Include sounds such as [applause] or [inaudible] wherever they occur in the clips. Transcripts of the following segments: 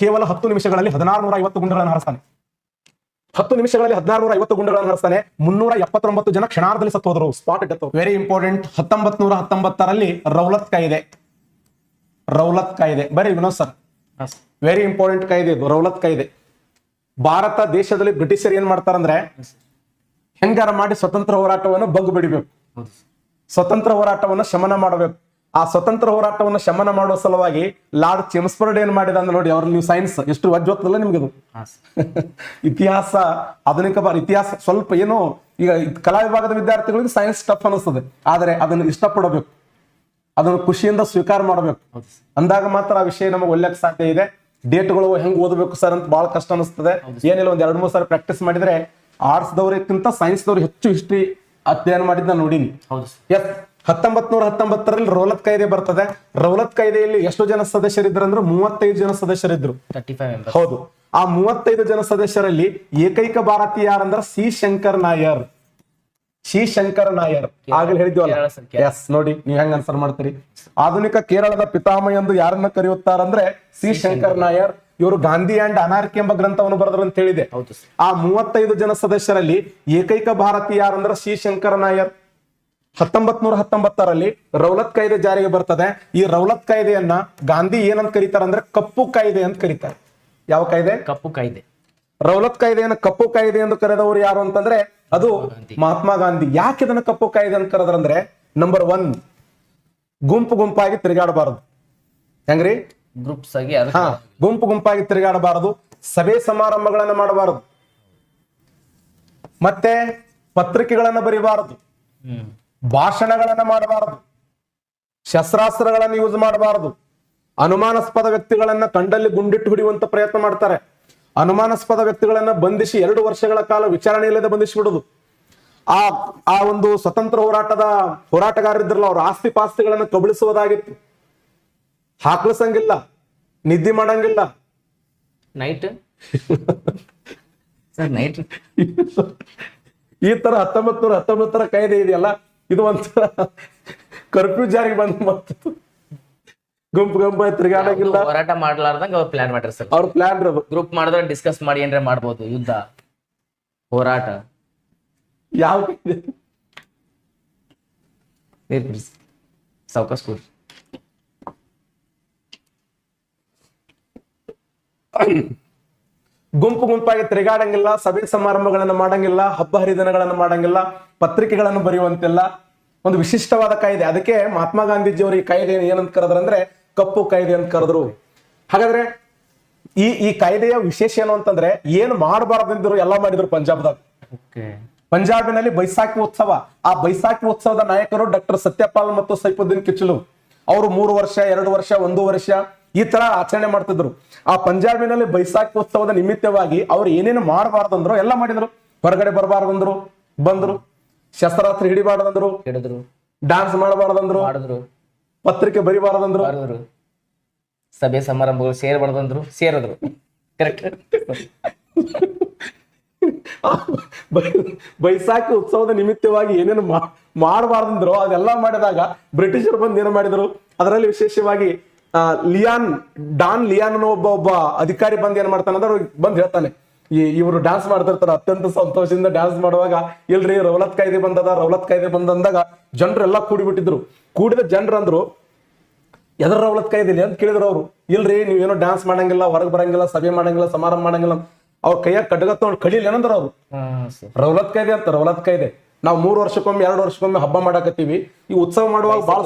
ಕೇವಲ ಹತ್ತು ನಿಮಿಷಗಳಲ್ಲಿ ಹದಿನಾರು ನೂರ ಐವತ್ತು ಗುಂಡುಗಳನ್ನು ಹರಿಸ್ತಾನೆ. ಹತ್ತು ನಿಮಿಷಗಳಲ್ಲಿ ಹದಿನಾರು ನೂರ ಐವತ್ತು ಗುಂಡುಗಳನ್ನು ಹರಿಸ್ತಾನೆ. ಮುನ್ನೂರ ಎಪ್ಪತ್ತೊಂಬತ್ತು ಜನ ಕ್ಷಣಾರ್ಧದಲ್ಲಿ ಸತ್ತೋದ್ರು ಹೋದರು. ಸ್ಪಾಟ್ ಡೆತ್ ವೆರಿ ಇಂಪಾರ್ಟೆಂಟ್ ಹತ್ತೊಂಬತ್ ನೂರ ಹತ್ತೊಂಬತ್ತರಲ್ಲಿ ರೌಲತ್ ಕಾಯಿದೆ. ರೌಲತ್ ಕಾಯಿದೆ. ಬರೀ ವಿನೋದ್ ಸರ್. ವೆರಿ ಇಂಪಾರ್ಟೆಂಟ್ ಕಾಯ್ದೆ ಇದು. ರೌಲತ್ ಕಾಯ್ದೆ. ಭಾರತ ದೇಶದಲ್ಲಿ ಬ್ರಿಟಿಷರು ಏನ್ ಮಾಡ್ತಾರಂದ್ರೆ ಹೆಂಗಾರ ಮಾಡಿ ಸ್ವತಂತ್ರ ಹೋರಾಟವನ್ನು ಬಗ್ಗು ಬಿಡಬೇಕು. ಸ್ವತಂತ್ರ ಹೋರಾಟವನ್ನು ಶಮನ ಮಾಡಬೇಕು. ಆ ಸ್ವತಂತ್ರ ಹೋರಾಟವನ್ನು ಶಮನ ಮಾಡುವ ಸಲುವಾಗಿ ಲಾರ್ಡ್ ಚೆಮ್ಸ್ಫರ್ಡ್ ಏನ್ ಮಾಡಿದ ಅಂದ್ರೆ ನೋಡಿ ಅವ್ರಲ್ಲಿ ನೀವು ಸೈನ್ಸ್ ಎಷ್ಟು ವಜ್ವತ್ತಲ್ಲ ನಿಮ್ಗೆ ಅದು. ಇತಿಹಾಸ ಆಧುನಿಕ ಇತಿಹಾಸ ಸ್ವಲ್ಪ ಏನೋ ಈಗ ಕಲಾ ವಿಭಾಗದ ವಿದ್ಯಾರ್ಥಿಗಳಿಗೆ ಸೈನ್ಸ್ ಟಫ್ ಅನಿಸ್ತದೆ. ಆದರೆ ಅದನ್ನು ಇಷ್ಟಪಡಬೇಕು. ಅದನ್ನು ಖುಷಿಯಿಂದ ಸ್ವೀಕಾರ ಮಾಡಬೇಕು. ಅಂದಾಗ ಮಾತ್ರ ಆ ವಿಷಯ ನಮಗೆ ಒಳ್ಳೆಕ್ ಸಾಧ್ಯ ಇದೆ. ಡೇಟ್ಗಳು ಹೆಂಗ್ ಓದಬೇಕು ಸರ್ ಅಂತ ಬಹಳ ಕಷ್ಟ ಅನಿಸ್ತದೆ. ಏನಿಲ್ಲ ಒಂದ್ ಎರಡು ಮೂರು ಸಾರಿ ಪ್ರಾಕ್ಟೀಸ್ ಮಾಡಿದ್ರೆ ಆರ್ಟ್ಸ್ ದವರಿಗಿಂತ ಸೈನ್ಸ್ ದವ್ರು ಹೆಚ್ಚು ಹಿಸ್ಟ್ರಿ ಅಧ್ಯಯನ ಮಾಡಿದ್ ನಾನು ನೋಡೀನಿ. ಹೌದು ಸರ್. ಎಸ್ ಹತ್ತೊಂಬತ್ ನೂರ ಹತ್ತೊಂಬತ್ತರಲ್ಲಿ ರೌಲತ್ ಕಾಯ್ದೆ ಬರ್ತದೆ. ರೌಲತ್ ಕಾಯ್ದೆಯಲ್ಲಿ ಎಷ್ಟು ಜನ ಸದಸ್ಯರಿದ್ರು ಅಂದ್ರೆ ಮೂವತ್ತೈದು ಜನ ಸದಸ್ಯರಿದ್ರು ಹೌದು. ಆ ಮೂವತ್ತೈದು ಜನ ಸದಸ್ಯರಲ್ಲಿ ಏಕೈಕ ಭಾರತೀಯ ಯಾರಂದ್ರ ಸಿ ಶಂಕರ್ ನಾಯರ್. ಸಿ ಶಂಕರ್ ನಾಯರ್. ಆಗಲೇ ಹೇಳಿದ್ವಲ್ಲ? ಎಸ್ ನೋಡಿ ನೀವ್ ಹೆಂಗ್ ಅನ್ಸರ್ ಮಾಡ್ತೀರಿ? ಆಧುನಿಕ ಕೇರಳದ ಪಿತಾಮಹ ಎಂದು ಯಾರನ್ನ ಕರೆಯುತ್ತಾರಂದ್ರೆ ಸಿ ಶಂಕರ್. ನಾಯರ್. ಇವರು ಗಾಂಧಿ ಅಂಡ್ ಅನಾರ್ಕಿ ಎಂಬ ಗ್ರಂಥವನ್ನು ಬರೆದ್ರು ಅಂತ ಹೇಳಿದೆ. ಆ ಮೂವತ್ತೈದು ಜನ ಸದಸ್ಯರಲ್ಲಿ ಏಕೈಕ ಭಾರತೀಯ ಯಾರಂದ್ರ ಸಿ ಶಂಕರ ನಾಯರ್. ಹತ್ತೊಂಬತ್ ನೂರ ಹತ್ತೊಂಬತ್ತರಲ್ಲಿ ರೌಲತ್ ಕಾಯ್ದೆ ಜಾರಿಗೆ ಬರ್ತದೆ. ಈ ರೌಲತ್ ಕಾಯ್ದೆಯನ್ನ ಗಾಂಧಿ ಏನಂತ ಕರೀತಾರೆ ಅಂದ್ರೆ ಕಪ್ಪು ಕಾಯ್ದೆ ಅಂತ ಕರೀತಾರೆ. ಯಾವ ಕಾಯ್ದೆ? ಕಪ್ಪು ಕಾಯ್ದೆ. ರೌಲತ್ ಕಾಯ್ದೆಯನ್ನು ಕಪ್ಪು ಕಾಯ್ದೆ ಎಂದು ಕರೆದವರು ಯಾರು ಅಂತಂದ್ರೆ ಅದು ಮಹಾತ್ಮ ಗಾಂಧಿ. ಯಾಕೆ ಇದನ್ನ ಕಪ್ಪು ಕಾಯ್ದೆ ಅಂತ ಕರೆದ್ರಂದ್ರೆ ನಂಬರ್ ಒನ್ ಗುಂಪು ಗುಂಪಾಗಿ ತಿರುಗಾಡಬಾರದು. ಹೆಂಗ್ರಿ? ಗ್ರೂಪ್ಸ್ ಆಗಿ ಹಾ ಗುಂಪು ಗುಂಪಾಗಿ ತಿರುಗಾಡಬಾರದು. ಸಭೆ ಸಮಾರಂಭಗಳನ್ನ ಮಾಡಬಾರದು. ಮತ್ತೆ ಪತ್ರಿಕೆಗಳನ್ನ ಬರಿಬಾರದು. ಭಾಷಣಗಳನ್ನ ಮಾಡಬಾರದು. ಶಸ್ತ್ರಾಸ್ತ್ರಗಳನ್ನು ಯೂಸ್ ಮಾಡಬಾರದು. ಅನುಮಾನಾಸ್ಪದ ವ್ಯಕ್ತಿಗಳನ್ನ ಕಂಡಲ್ಲಿ ಗುಂಡಿಟ್ಟು ಹಿಡಿಯುವಂತ ಪ್ರಯತ್ನ ಮಾಡ್ತಾರೆ. ಅನುಮಾನಾಸ್ಪದ ವ್ಯಕ್ತಿಗಳನ್ನ ಬಂಧಿಸಿ ಎರಡು ವರ್ಷಗಳ ಕಾಲ ವಿಚಾರಣೆ ಇಲ್ಲದೆ ಬಂಧಿಸಿ ಬಿಡುದು ಆ ಆ ಒಂದು ಸ್ವತಂತ್ರ ಹೋರಾಟದ ಹೋರಾಟಗಾರರಿದ್ರಲ್ಲ ಅವ್ರ ಆಸ್ತಿ ಪಾಸ್ತಿಗಳನ್ನ ಕಬಳಿಸುವುದಾಗಿತ್ತು. ಹಾಕ್ಲಿಸಂಗಿಲ್ಲ ನಿದ್ದೆ ಮಾಡಂಗಿಲ್ಲ. ನೈಟ್ [laughs] ಈ ತರ ಹತ್ತೊಂಬತ್ ನೂರ ಹತ್ತೊಂಬತ್ತರ ಕಾಯ್ದೆ ಇದೆಯಲ್ಲ? ಇದು ಒಂಥರ ಕರ್ಫ್ಯೂ ಜಾರಿಗೆ ಬಂದ ಮತ್ತು ಗುಂಪು ಗುಂಪು ತಿರುಗಾಡಂಗಿಲ್ಲ ಹೋರಾಟ ಮಾಡ್ಲಾರ್ದಂಗ ಅವ್ರು ಪ್ಲಾನ್ ಮಾಡ್ರಿ ಸರ್. ಅವ್ರ ಪ್ಲಾನ್ ಗ್ರೂಪ್ ಮಾಡಿದ್ರೆ ಡಿಸ್ಕಸ್ ಮಾಡಿ ಏನ್ರ ಮಾಡ್ಬೋದು ಯುದ್ಧ ಹೋರಾಟ. ಯಾವ ಸಾವಕಾಶ ಕೂಡ್ರಿ. ಗುಂಪು ಗುಂಪಾಗಿ ತಿರುಗಾಡಂಗಿಲ್ಲ ಸಭೆ ಸಮಾರಂಭಗಳನ್ನು ಮಾಡಂಗಿಲ್ಲ ಹಬ್ಬ ಹರಿದಿನಗಳನ್ನು ಮಾಡಂಗಿಲ್ಲ ಪತ್ರಿಕೆಗಳನ್ನು ಬರೆಯುವಂತಿಲ್ಲ. ಒಂದು ವಿಶಿಷ್ಟವಾದ ಕಾಯ್ದೆ. ಅದಕ್ಕೆ ಮಹಾತ್ಮ ಗಾಂಧೀಜಿ ಅವರು ಈ ಕಾಯ್ದೆ ಏನಂತ ಕರೆದ್ರಂದ್ರೆ ಕಪ್ಪು ಕಾಯ್ದೆ ಅಂತ ಕರೆದ್ರು. ಹಾಗಾದ್ರೆ ಈ ಈ ಕಾಯ್ದೆಯ ವಿಶೇಷ ಏನು ಅಂತಂದ್ರೆ ಏನು ಮಾಡಬಾರ್ದಂದ್ರು ಎಲ್ಲ ಮಾಡಿದ್ರು ಪಂಜಾಬ್ದಾಗ. ಪಂಜಾಬಿನಲ್ಲಿ ಬೈಸಾಖಿ ಉತ್ಸವ. ಆ ಬೈಸಾಖಿ ಉತ್ಸವದ ನಾಯಕರು ಡಾಕ್ಟರ್ ಸತ್ಯಪಾಲ್ ಮತ್ತು ಸೈಫುದ್ದೀನ್ ಕಿಚ್ಚಲು. ಅವರು ಮೂರು ವರ್ಷ ಎರಡು ವರ್ಷ ಒಂದು ವರ್ಷ ಈ ತರ ಆಚರಣೆ ಮಾಡ್ತಿದ್ರು. ಆ ಪಂಜಾಬಿನಲ್ಲಿ ಬೈಸಾಖಿ ಉತ್ಸವದ ನಿಮಿತ್ತವಾಗಿ ಅವ್ರು ಏನೇನು ಮಾಡಬಾರ್ದಂದ್ರು ಎಲ್ಲ ಮಾಡಿದ್ರು. ಹೊರಗಡೆ ಬರಬಾರ್ದಂದ್ರು ಬಂದ್ರು. ಶಸ್ತ್ರಾಸ್ತ್ರ ಹಿಡಿಬಾರ್ದಂದ್ರು ಹಿಡಿದ್ರು. ಡಾನ್ಸ್ ಮಾಡಬಾರ್ದಂದ್ರು ಮಾಡಿದ್ರು. ಪತ್ರಿಕೆ ಬರಿಬಾರ್ದಂದ್ರು ಸಭೆ ಸಮಾರಂಭಗಳು ಸೇರ್ಬಾರ್ದಂದ್ರು ಸೇರಿದ್ರು. ಕರೆಕ್ಟ್ [laughs] ಬೈಸಾಖಿ ಉತ್ಸವದ ನಿಮಿತ್ತವಾಗಿ ಏನೇನು ಮಾಡಬಾರ್ದಂದ್ರು ಅದೆಲ್ಲ ಮಾಡಿದಾಗ ಬ್ರಿಟಿಷರು ಬಂದು ಏನು ಮಾಡಿದ್ರು? ಅದರಲ್ಲಿ ವಿಶೇಷವಾಗಿ ಲಿಯಾನ್ ಡಾನ್ ಲಿಯಾನ್ ಅನ್ನೋ ಒಬ್ಬ ಒಬ್ಬ ಅಧಿಕಾರಿ ಬಂದು ಏನ್ ಮಾಡ್ತಾನೆ ಅಂದ್ರೆ ಅವ್ರಿಗೆ ಬಂದು ಹೇಳ್ತಾನೆ ಈ ಇವರು ಡ್ಯಾನ್ಸ್ ಮಾಡ್ತಿರ್ತಾರ ಅತ್ಯಂತ ಸಂತೋಷದಿಂದ ಡ್ಯಾನ್ಸ್ ಮಾಡುವಾಗ ಇಲ್ರಿ ರೌಲತ್ ಕಾಯ್ದೆ ಬಂದದ ರೌಲತ್ ಕಾಯ್ದೆ ಬಂದಂದಾಗ ಜನರೆಲ್ಲ ಕೂಡಿಬಿಟ್ಟಿದ್ರು. ಕೂಡಿದ ಜನರಂದ್ರು ಎದ್ರ ರೌಲತ್ ಕಾಯ್ದೆ ಇಲ್ಲ ಅಂತ ಕೇಳಿದ್ರು ಅವ್ರು. ಇಲ್ರಿ ನೀವೇನೋ ಡ್ಯಾನ್ಸ್ ಮಾಡಂಗಿಲ್ಲ ಹೊರಗೆ ಬರಂಗಿಲ್ಲ ಸಭೆ ಮಾಡಂಗಿಲ್ಲ ಸಮಾರಂಭ ಮಾಡಂಗಿಲ್ಲ. ಅವ್ರ ಕೈಯಾಗ ಕಡ್ಗ ತಗೊಂಡು ಏನಂದ್ರ ಅವ್ರು. ರೌಲತ್ ಕಾಯ್ದೆ ಅಂತ ರೌಲತ್ ಕಾಯ್ದೆ. ನಾವು ಮೂರು ವರ್ಷಕ್ಕೊಮ್ಮೆ ಎರಡು ವರ್ಷಕ್ಕೊಮ್ಮೆ ಹಬ್ಬ ಮಾಡಕತ್ತೀವಿ. ಈ ಉತ್ಸವ ಮಾಡುವಾಗ ಬಹಳ.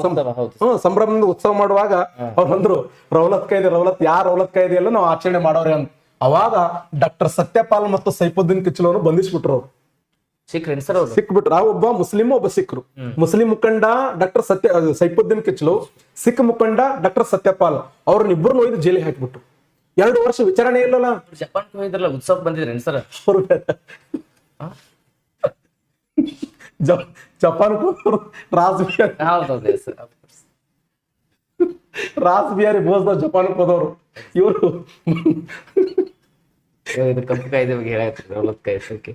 ಹ್ಮ್ ಸಂಭ್ರಮದಿಂದ ಉತ್ಸವ ಮಾಡುವಾಗ ಅವ್ರು ಅಂದ್ರು ರೌಲತ್ ಕಾಯ್ದೆ ರೌಲತ್ ಯಾರ ರೌಲತ್ ಕಾಯ್ದೆ ಎಲ್ಲ ನಾವು ಆಚರಣೆ ಮಾಡೋರಿ ಅಂತ. ಅವಾಗ ಡಾಕ್ಟರ್ ಸತ್ಯಪಾಲ್ ಮತ್ತು ಸೈಫುದ್ದೀನ್ ಕಿಚ್ಲವರು ಬಂಧಿಸ್ಬಿಟ್ರು ಅವ್ರು. ಸಿಕ್ಬಿಟ್ರು. ಆ ಒಬ್ಬ ಮುಸ್ಲಿಂ ಒಬ್ಬ ಸಿಖ್ರು. ಮುಸ್ಲಿಂ ಮುಖಂಡ ಡಾಕ್ಟರ್ ಸತ್ಯ ಸೈಫುದ್ದೀನ್ ಕಿಚ್ಲು ಸಿಖ್ ಮುಖಂಡ ಡಾಕ್ಟರ್ ಸತ್ಯಪಾಲ್ ಅವ್ರನ್ನಿಬ್ಬರನ್ನು ಒಯ್ದು ಜೈಲಿಗೆ ಹಾಕಿಬಿಟ್ರು. ಎರಡು ವರ್ಷ ವಿಚಾರಣೆ ಇಲ್ಲಲ್ಲ. ಜಪಾನ್ ಉತ್ಸವ ಬಂದಿದ್ರೇನ್ ಸರ್? ಜಪಾನ್ ರಾಸ್ ಬಿಹಾರಿ ರಾಸ್ ಬಿಹಾರಿ ಬೋಸ್ದ ಜಪಾನ್ ಹೋದವರು. ಇವರು. ಕಪ್ಪು ಕಾಯ್ದೆ ಬಗ್ಗೆ ಹೇಳಕ್ಕೆ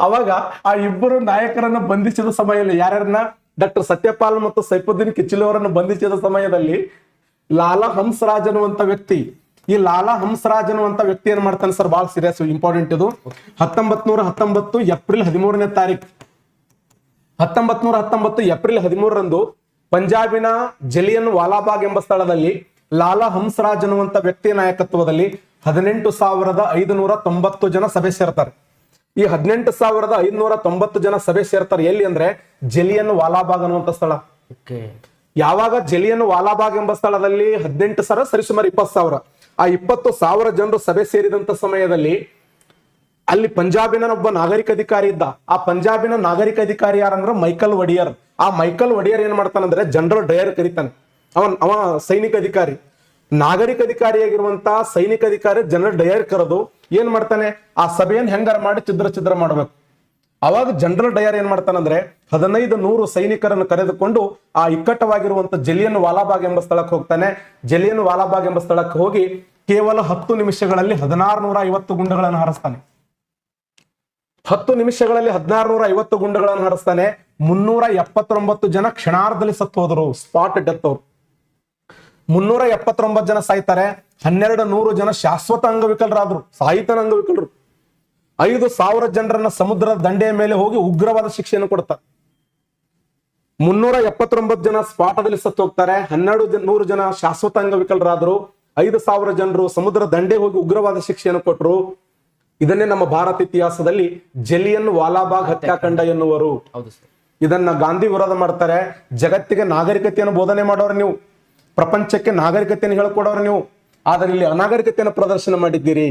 ಅವಾಗ ಆ ಇಬ್ಬರು ನಾಯಕರನ್ನ ಬಂಧಿಸಿದ ಸಮಯದಲ್ಲಿ ಯಾರ್ಯಾರನ್ನ? ಡಾಕ್ಟರ್ ಸತ್ಯಪಾಲ್ ಮತ್ತು ಸೈಫುದ್ದೀನ್ ಕಿಚ್ಲು ಅವರನ್ನು ಬಂಧಿಸಿದ ಸಮಯದಲ್ಲಿ ಲಾಲಾ ಹಂಸರಾಜ್ ಅನ್ನುವಂತ ವ್ಯಕ್ತಿ ಈ ಲಾಲಾ ಹಂಸರಾಜ್ ಅನ್ನುವಂತ ವ್ಯಕ್ತಿ ಏನ್ ಮಾಡ್ತಾನೆ ಸರ್? ಬಹಳ ಸೀರಿಯಸ್ ಇಂಪಾರ್ಟೆಂಟ್ ಇದು. ಹತ್ತೊಂಬತ್ ನೂರ ಹತ್ತೊಂಬತ್ತು ಏಪ್ರಿಲ್ ಹದಿಮೂರನೇ ತಾರೀಕು ಹತ್ತೊಂಬತ್ ನೂರ ಹತ್ತೊಂಬತ್ತು ಏಪ್ರಿಲ್ ಹದಿಮೂರರಂದು ಪಂಜಾಬಿನ ಜಲಿಯನ್ ವಾಲಾಬಾಗ್ ಎಂಬ ಸ್ಥಳದಲ್ಲಿ ಲಾಲಾ ಹಂಸರಾಜ್ ಅನ್ನುವಂತ ವ್ಯಕ್ತಿಯ ನಾಯಕತ್ವದಲ್ಲಿ ಹದಿನೆಂಟು ಸಾವಿರದ ಐದುನೂರ ತೊಂಬತ್ತು ಜನ ಸಭೆ ಸೇರ್ತಾರೆ. ಈ ಹದಿನೆಂಟು ಸಾವಿರದ ಐದುನೂರ ತೊಂಬತ್ತು ಜನ ಸಭೆ ಸೇರ್ತಾರೆ ಎಲ್ಲಿ ಅಂದ್ರೆ ಜಲಿಯನ್ ವಾಲಾಬಾಗ್ ಅನ್ನುವಂತ ಸ್ಥಳ. ಯಾವಾಗ ಜಲಿಯನ್ ವಾಲಾಬಾಗ್ ಎಂಬ ಸ್ಥಳದಲ್ಲಿ ಹದಿನೆಂಟು ಸಾವಿರ ಸರಿಸುಮಾರು ಇಪ್ಪತ್ತು ಸಾವಿರ. ಆ ಇಪ್ಪತ್ತು ಸಾವಿರ ಜನರು ಸಭೆ ಸೇರಿದಂತ ಸಮಯದಲ್ಲಿ ಅಲ್ಲಿ ಪಂಜಾಬಿನ ಒಬ್ಬ ನಾಗರಿಕ ಅಧಿಕಾರಿ ಇದ್ದ. ಆ ಪಂಜಾಬಿನ ನಾಗರಿಕ ಅಧಿಕಾರಿ ಯಾರಂದ್ರೆ ಮೈಕಲ್ ಒಡಿಯರ್. ಆ ಮೈಕಲ್ ಒಡಿಯರ್ ಏನ್ ಮಾಡ್ತಾನಂದ್ರೆ ಜನರಲ್ ಡಯರ್ ಕರೀತಾನೆ. ಅವನ್ ಅವ ಸೈನಿಕ ಅಧಿಕಾರಿ. ನಾಗರಿಕ ಅಧಿಕಾರಿಯಾಗಿರುವಂತ ಸೈನಿಕ ಅಧಿಕಾರಿ ಜನರಲ್ ಡಯರ್ ಕರೆದು ಏನ್ ಮಾಡ್ತಾನೆ? ಆ ಸಭೆಯನ್ನು ಹೆಂಗಾರ ಮಾಡಿ ಚಿದ್ರ ಚಿದ್ರ ಮಾಡ್ಬೇಕು. ಅವಾಗ ಜನರಲ್ ಡಯರ್ ಏನ್ ಮಾಡ್ತಾನಂದ್ರೆ ಹದಿನೈದು ನೂರು ಸೈನಿಕರನ್ನು ಕರೆದುಕೊಂಡು ಆ ಇಕ್ಕಟ್ಟವಾಗಿರುವಂತ ಜಲಿಯನ್ ವಾಲಾಬಾಗ್ ಎಂಬ ಸ್ಥಳಕ್ಕೆ ಹೋಗ್ತಾನೆ. ಜಲಿಯನ್ ವಾಲಾಬಾಗ್ ಎಂಬ ಸ್ಥಳಕ್ಕೆ ಹೋಗಿ ಕೇವಲ ಹತ್ತು ನಿಮಿಷಗಳಲ್ಲಿ ಹದಿನಾರು ನೂರ ಐವತ್ತು ಗುಂಡುಗಳನ್ನು ಹಾರಿಸ್ತಾನೆ. ಹತ್ತು ನಿಮಿಷಗಳಲ್ಲಿ ಹದಿನಾರು ನೂರ ಐವತ್ತು ಗುಂಡುಗಳನ್ನು ಹಾರಿಸ್ತಾನೆ. ಮುನ್ನೂರ ಎಪ್ಪತ್ತೊಂಬತ್ತು ಜನ ಕ್ಷಣಾರ್ಧದಲ್ಲಿ ಸತ್ತು ಹೋದರು ಸ್ಪಾಟ್ ಡೆತ್ ಅವರು. ಮುನ್ನೂರ ಎಪ್ಪತ್ತೊಂಬತ್ತು ಜನ ಸಾಯ್ತಾರೆ. ಹನ್ನೆರಡು ನೂರು ಜನ ಶಾಶ್ವತ ಅಂಗವಿಕಲರಾದ್ರು ಸಾಹಿತ್ಯ ಅಂಗವಿಕಲರು. ಐದು ಸಾವಿರ ಜನರನ್ನ ಸಮುದ್ರದ ದಂಡೆಯ ಮೇಲೆ ಹೋಗಿ ಉಗ್ರವಾದ ಶಿಕ್ಷೆಯನ್ನು ಕೊಡ್ತಾರೆ ಮುನ್ನೂರ ಎಪ್ಪತ್ತೊಂಬತ್ತು ಜನ ಸ್ಪಾಟದಲ್ಲಿ ಸತ್ತು ಹೋಗ್ತಾರೆ. ಹನ್ನೆರಡು ಜನ ನೂರು ಜನ ಶಾಶ್ವತ ಅಂಗವಿಕಲರಾದ್ರು. ಐದು ಸಾವಿರ ಜನರು ಸಮುದ್ರ ದಂಡೆ ಹೋಗಿ ಉಗ್ರವಾದ ಶಿಕ್ಷೆಯನ್ನು ಕೊಟ್ಟರು ಇದನ್ನೇ ನಮ್ಮ ಭಾರತ ಇತಿಹಾಸದಲ್ಲಿ ಜಲಿಯನ್ ವಾಲಾಬಾಗ್ ಹತ್ಯಾಕಾಂಡ ಎನ್ನುವರು. ಇದನ್ನ ಗಾಂಧಿ ವಿರೋಧ ಮಾಡ್ತಾರೆ. ಜಗತ್ತಿಗೆ ನಾಗರಿಕತೆಯನ್ನು ಬೋಧನೆ ಮಾಡೋರು ನೀವು. ಪ್ರಪಂಚಕ್ಕೆ ನಾಗರಿಕತೆಯನ್ನು ಹೇಳ್ಕೊಡೋರು ನೀವು. ಆದರೆ ಇಲ್ಲಿ ಅನಾಗರಿಕತೆಯನ್ನು ಪ್ರದರ್ಶನ ಮಾಡಿದ್ದೀರಿ.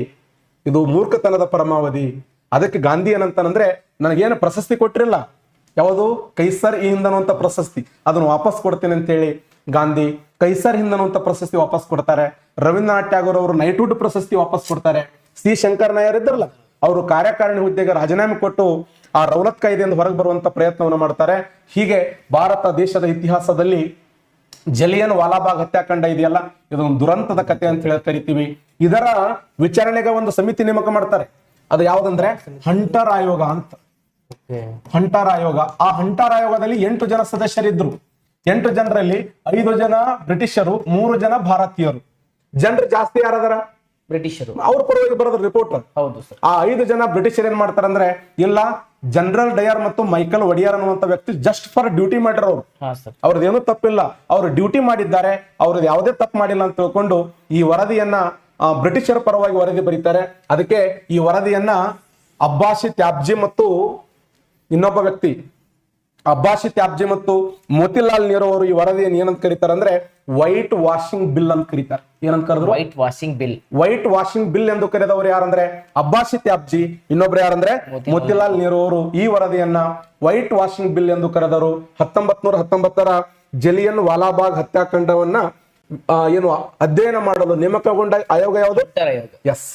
ಇದು ಮೂರ್ಖತನದ ಪರಮಾವಧಿ. ಅದಕ್ಕೆ ಗಾಂಧಿ ಏನಂತಾನಂದ್ರೆ ನನಗೇನು ಪ್ರಶಸ್ತಿ ಕೊಟ್ಟಿರಲ್ಲ. ಯಾವುದು? ಕೈಸರ್ ಈ ಹಿಂದನುವಂತ ಪ್ರಶಸ್ತಿ. ಅದನ್ನು ವಾಪಸ್ ಕೊಡ್ತೇನೆ ಅಂತೇಳಿ ಗಾಂಧಿ ಕೈಸರ್ ಹಿಂದನುವಂತ ಪ್ರಶಸ್ತಿ ವಾಪಸ್ ಕೊಡ್ತಾರೆ. ರವೀಂದ್ರನಾಥ್ ಟ್ಯಾಗೋರ್ ಅವರು ನೈಟ್ಹುಡ್ ಪ್ರಶಸ್ತಿ ವಾಪಸ್ ಕೊಡ್ತಾರೆ. ಸಿ. ಶಂಕರ್ ನಾಯರ್ ಇದ್ರಲ್ಲ, ಅವರು ಕಾರ್ಯಕಾರಿಣಿ ಹುದ್ದೆಗೆ ರಾಜೀನಾಮೆ ಕೊಟ್ಟು ಆ ರೌಲತ್ ಕಾಯ್ದೆಯಿಂದ ಹೊರಗೆ ಬರುವಂತ ಪ್ರಯತ್ನವನ್ನು ಮಾಡ್ತಾರೆ. ಹೀಗೆ ಭಾರತ ದೇಶದ ಇತಿಹಾಸದಲ್ಲಿ ಜಲಿಯನ್ ವಾಲಾಬಾಗ್ ಹತ್ಯಾಕಾಂಡ ಇದೆಯಲ್ಲ? ಇದೊಂದು ದುರಂತದ ಕತೆ ಅಂತ ಹೇಳಿ ಕರಿತೀವಿ. ಇದರ ವಿಚಾರಣೆಗೆ ಒಂದು ಸಮಿತಿ ನೇಮಕ ಮಾಡ್ತಾರೆ. ಅದು ಯಾವ್ದಂದ್ರೆ ಹಂಟರ್ ಆಯೋಗ ಅಂತ. ಹಂಟರ್ ಆಯೋಗ. ಆ ಹಂಟರ್ ಆಯೋಗದಲ್ಲಿ ಎಂಟು ಜನ ಸದಸ್ಯರಿದ್ರು. ಎಂಟು ಜನರಲ್ಲಿ ಐದು ಜನ ಬ್ರಿಟಿಷರು ಮೂರು ಜನ ಭಾರತೀಯರು. ಜನರು ಜಾಸ್ತಿ ಯಾರದಾರ? ಬ್ರಿಟಿಷರು. ಅವ್ರ ಪರವಾಗಿ ಬರೋದು ರಿಪೋರ್ಟ್ ಹೌದು ಸರ್. ಆ ಐದು ಜನ ಬ್ರಿಟಿಷರ್ ಏನ್ ಮಾಡ್ತಾರಂದ್ರೆ ಇಲ್ಲ ಜನರಲ್ ಡಯರ್ ಮತ್ತು ಮೈಕಲ್ ಒಡಿಯಾರ್ ಅನ್ನುವಂತ ವ್ಯಕ್ತಿ ಜಸ್ಟ್ ಫಾರ್ ಡ್ಯೂಟಿ ಮಾಡ್ಯಾರ ಅವ್ರು ಅವ್ರದ್ದು ಏನೂ ತಪ್ಪಿಲ್ಲ. ಅವರು ಡ್ಯೂಟಿ ಮಾಡಿದ್ದಾರೆ. ಅವ್ರದ್ದು ಯಾವುದೇ ತಪ್ಪು ಮಾಡಿಲ್ಲ ಅಂತ ತಿಳ್ಕೊಂಡು ಈ ವರದಿಯನ್ನ ಬ್ರಿಟಿಷರ ಪರವಾಗಿ ವರದಿ ಬರೀತಾರೆ. ಅದಕ್ಕೆ ಈ ವರದಿಯನ್ನ ಅಬ್ಬಾಸಿ ತ್ಯಾಬ್ಜಿ ಮತ್ತು ಇನ್ನೊಬ್ಬ ವ್ಯಕ್ತಿ ಅಬ್ಬಾಸಿ ತ್ಯಾಬ್ಜಿ ಮತ್ತು ಮೋತಿಲಾಲ್ ನೆಹರು ಅವರು ಈ ವರದಿಯನ್ನು ಏನಂತ ಕರೀತಾರೆ ಅಂದ್ರೆ ವೈಟ್ ವಾಷಿಂಗ್ ಬಿಲ್ ಅಂತ ಕರೀತಾರೆ. ಏನಂತ ಕರೆದ್ರು? White washing bill. White washing bill ಎಂದು ಕರೆದವರು ಯಾರಂದ್ರೆ ಅಬ್ಬಾಸಿ ತ್ಯಾಬ್ಜಿ ಇನ್ನೊಬ್ರು ಯಾರಂದ್ರೆ ಮೋತಿಲಾಲ್ ನೆಹರು ಅವರು ಈ ವರದಿಯನ್ನ ವೈಟ್ ವಾಷಿಂಗ್ ಬಿಲ್ ಎಂದು ಕರೆದರು. ಹತ್ತೊಂಬತ್ ನೂರ ಹತ್ತೊಂಬತ್ತರ ಜಲಿಯನ್ ವಾಲಾಬಾಗ್ ಹತ್ಯಾಕಾಂಡವನ್ನ ಏನು ಅಧ್ಯಯನ ಮಾಡಲು ನೇಮಕಗೊಂಡ ಆಯೋಗ ಯಾವುದು? ಎಸ್